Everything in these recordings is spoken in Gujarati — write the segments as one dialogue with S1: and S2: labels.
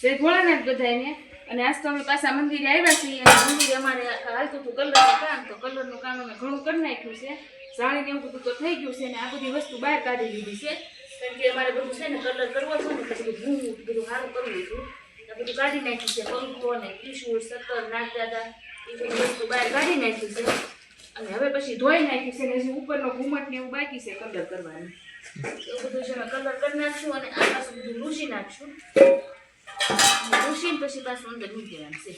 S1: સે ભોળાનાથ બધાને અને આજ તો અમે પાછા મંદિરે આવ્યા છીએ અને મંદિરે અમારે હાલતું હતું કલરનું કામ તો કલરનું કામ અમે ઘણું કરી નાખ્યું છે. જાણીને એવું બધું તો થઈ ગયું છે અને આ બધી વસ્તુ બહાર કાઢી લીધી છે. કારણ કે અમારે બધું છે ને કલર કરવો છે ને બધું ભૂંગું બધું સારું કરવું આ બધું કાઢી નાખ્યું છે, પંખો ને ત્રિશુળ સત્તર નાગદાદા એ બધી વસ્તુ બહાર કાઢી નાખ્યું છે. અને હવે પછી ધોઈ નાખ્યું છે ને હજી ઉપરનો ઘૂમટ ને એવું બાકી છે કલર કરવાનું. એવું બધું છે કલર કરી નાખશું અને આ પાછું બધું લૂસી નાખશું. લૂસીને પછી પાછું અંદર મૂકી દેવાનું છે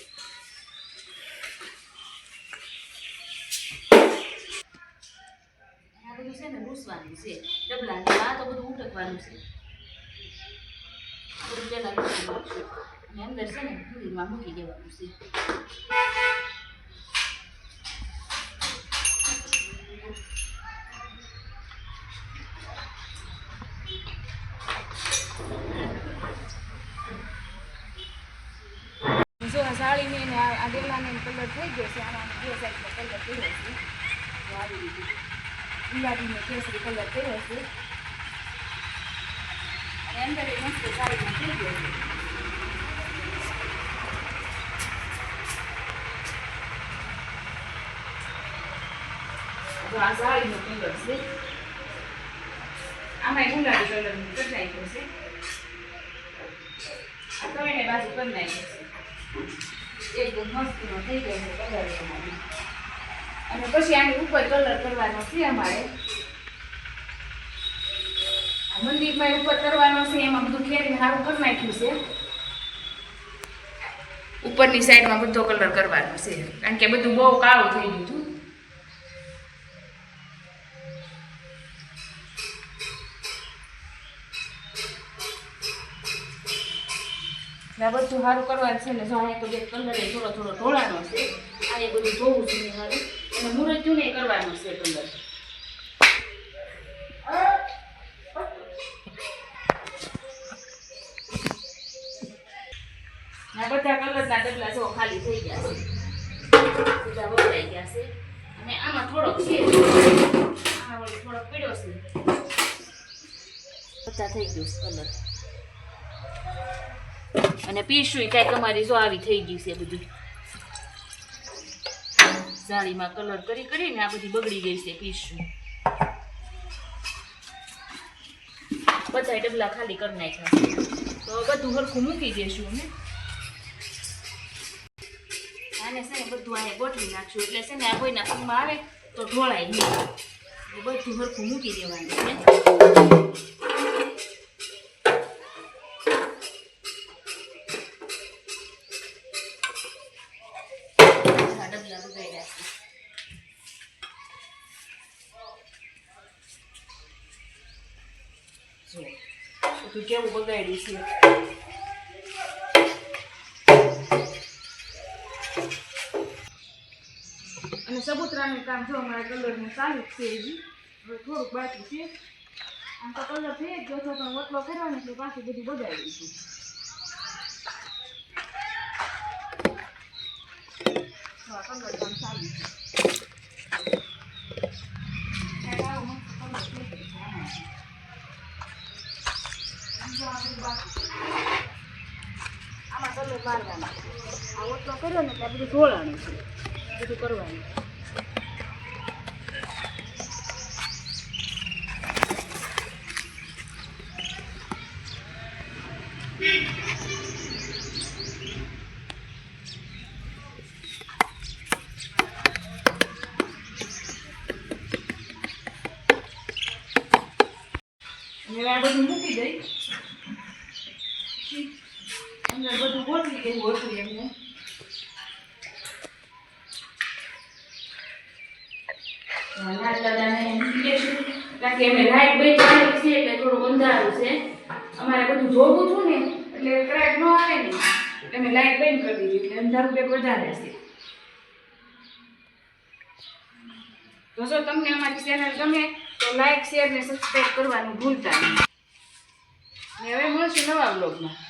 S1: આ બધું છે ને લૂસવાનું છે ડબલા આ તો બધું ઉટકવાનું છે બધું પહેલા અને અંદર છે ને ફ્રીજમાં મૂકી દેવાનું છે જો આ સાડીને ને આ આ કલર થઈ ગયો છે. આમાં સાઈડનો કલર કર્યો છે. તો ગુલાબીનો કેસરી કલર કર્યો છે. અને અંદર મસ્ત સાડીમાં થઈ ગયો છે. સાડીનો કલર છે. આમાં ગુલાબી કલરનું કરી નાખ્યો છે. આ તળીને બાજુ કરી નાખ્યો છે. એકદમ મસ્તીનો થઈ ગયો છે કલર અને પછી આની ઉપર કલર કરવાનો છે અમારે. મંદિરમાં ઉપર કરવાનો છે, એમાં બધું ખેરી સારું કરી નાખ્યું છે. ઉપરની સાઈડમાં બધો કલર કરવાનો છે. કારણ કે બધું બહુ કાળું થઈ ગયું હતું ને આ બધું સારું કરવાનું છે ને, જો તો બે કલર એ થોડો થોડો ઢોળાનો છે, આ એ બધું ધોવું છે સારું. અને મુરત્યું ને કરવાનું છે કલર આ બધા કલરના ડબલા જો ખાલી થઈ ગયા છે. બધા વપરાઈ ગયા છે. અને આમાં થોડોક છે. આમાં થોડોક પીડો છે. બધા થઈ ગયું કલર. અને પીસું કાંઈક અમારી જો આવી થઈ ગઈ છે બધું. જાળીમાં કલર કરી કરીને આ બધી બગડી ગઈ છે પીસું બધા ડબલા ખાલી કરી નાખ્યા. તો બધું હરખું મૂકી દઈશું અમે. આને છે ને બધું અહીંયા ગોઠવી નાખશું એટલે છે ને આ કોઈના ફૂલમાં આવે તો ઢોળાય નહીં. બધું હરખું મૂકી દેવાનું છે. જો બધું કેવું બગાડ્યું છે? અને સબૂતરાનું કામ જો અમારા કલરનું ચાલુ જ છે હજી. હવે થોડુંક બાકી છે. આમ તો કલર થઈ જ ગયો પણ ઓટલો કર્યો ને એટલે પાછું બધું બગાડી છે. કલર કામ ચાલુ છે ત્યારે આવો મસ્ત કલર થઈ ગયો છે આમાં. બીજો આ બધું બાકી છે. આમાં કલર મારવાનો. આ ઓટલો કર્યો ને એટલે બધું ઢોળાનું છે. બધું કરવાનું. હવે આ બધું મૂકી દઈ પછી અંદર બધું ગોઠવી દેવું ગોઠવી એમને. કારણ કે અમે લાઈટ બંધ કરેલી છે એટલે થોડું અંધારું છે. અમારે બધું જોવું છું ને, એટલે કરાટ ન આવે ને, એટલે અમે બંધ કરી દીધી, એટલે અંધારું વધારે છે. તો જો તમને અમારી ચેનલ ગમે, તો લાઈક શેર ને સબસ્ક્રાઈબ કરવાનું ભૂલતા નહીં. હવે મળશું નવા બ્લોગમાં